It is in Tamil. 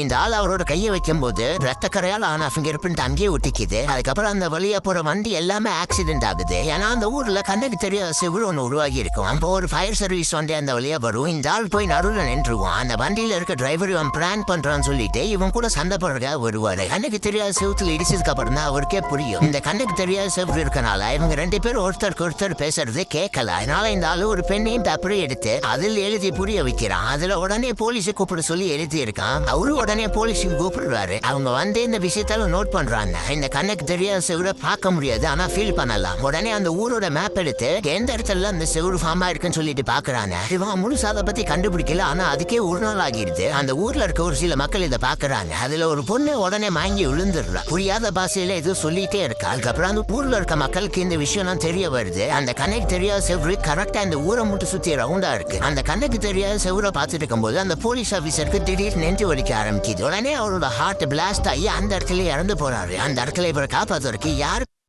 இந்த ஆள் அவரோட கையை வைக்கும் போது ரத்த கரையால் ஆன ஃபிங்கர் அங்கேயே ஒட்டிக்குது. அதுக்கப்புறம் அந்த வழியா போற வண்டி எல்லாமே ஆக்சிடென்ட் ஆகுது. ஏன்னா அந்த ஊர்ல கண்ணுக்கு தெரியாத சிவில் ஒன்று உருவாகி இருக்கும் அப்போ ஒரு ஃபயர் சர்வீஸ் வந்து அந்த வழியா வரும். இந்த ஆள் போய் நடுவில் நின்றுவான் அந்த வண்டியில இருக்க டிரைவர் இவன் பிளான் பண்றான்னு சொல்லிட்டு இவன் கூட சண்டை போடுறதுக்காக வருவாரு. கண்ணுக்கு தெரியாத சிவத்துல இடிச்சதுக்கு அப்புறம் தான் அவருக்கே புரியும். இந்த கண்ணுக்கு தெரியாத செவுறு இருக்கனால இவங்க ரெண்டு பேரும் ஒருத்தருக்கு ஒருத்தர் பேசுறது கேட்கல அதனால இந்த ஆளு ஒரு பெண்ணையும் பேப்பரை எடுத்து அதில் எழுதி புரிய வைக்கிறான். அதுல உடனே போலீஸை கூப்பிட சொல்லி எழுதி இருக்கான் அவரு உடனே போலீஸுக்கு கூப்பிடுறாரு. அவங்க வந்து இந்த விஷயத்தால நோட் பண்றாங்க. இந்த கண்ணுக்கு தெரியாத செவுரை பார்க்க முடியாது. ஆனா ஃபீல் பண்ணலாம். உடனே அந்த ஊரோட மேப் எடுத்து எந்த இடத்துல அந்த செவுரு ஃபார்மா இருக்குன்னு சொல்லிட்டு பாக்குறாங்க இவன் முழுசா அதை பத்தி கண்டுபிடிக்கல. ஆனா அதுக்கே ஒரு நாள் ஆகிடுது. அந்த ஊர்ல இருக்க ஒரு சில மக்கள் இதை பாக்குறாங்க அதுல ஒரு பொண்ணு உடனே வாங்கி விழுந்துடுறா. புரியாத பாஷையில ஏதோ சொல்லிட்டே இருக்கா. அதுக்கப்புறம் அந்த ஊர்ல இருக்க மக்களுக்கு இந்த விஷயம்லாம் தெரிய வருது. அந்த கண்ணுக்கு தெரியாத செவுரு கரெக்டா அந்த ஊரை மட்டும் சுத்தி ரவுண்டா இருக்கு. அந்த கண்ணுக்கு தெரியாத செவுரை பார்த்துட்டு இருக்கும்போது அந்த போலீஸ் ஆபீசருக்கு திடீர்னு நெஞ்சு வலிக்க ஆரம்பிக்குது உடனே அவரோட ஹார்ட் பிளாஸ்ட் ஆகி அந்த இடத்துல இறந்து போறாரு. அந்த இடத்துல இவரை காப்பாத்துறதுக்கு யாரு